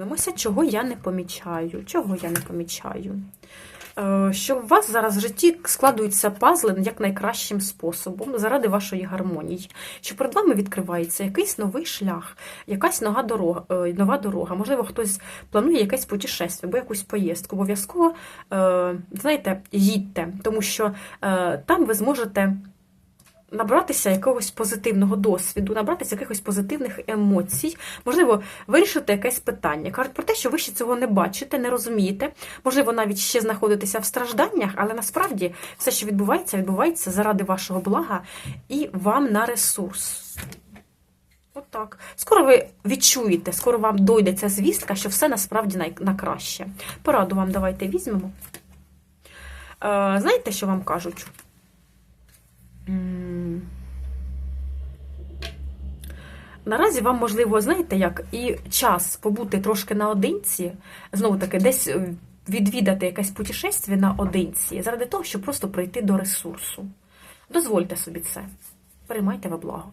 Дивимося, чого я не помічаю. Чого я не помічаю? Е, Що у вас зараз в житті складуються пазли як найкращим способом заради вашої гармонії. Що перед вами відкривається якийсь новий шлях, якась нова дорога, е, нова дорога. Можливо, хтось планує якесь путешествие або якусь поїздку. Обов'язково, е, знаєте, їдьте, тому що там ви зможете набратися якогось позитивного досвіду, набратися якихось позитивних емоцій, можливо, вирішити якесь питання. Кажуть про те, що ви ще цього не бачите, не розумієте, можливо, навіть ще знаходитеся в стражданнях, але насправді все, що відбувається, відбувається заради вашого блага і вам на ресурс. Отак. Скоро ви відчуєте, скоро вам дойде ця звістка, що все насправді най- на краще. Пораду вам давайте візьмемо. Е, знаєте, що вам кажуть? Наразі вам, можливо, знаєте, як і час побути трошки наодинці, знову таки, десь е, відвідати якесь путешествие наодинці, заради того, щоб просто прийти до ресурсу. Дозвольте собі це. Переймайте во благо.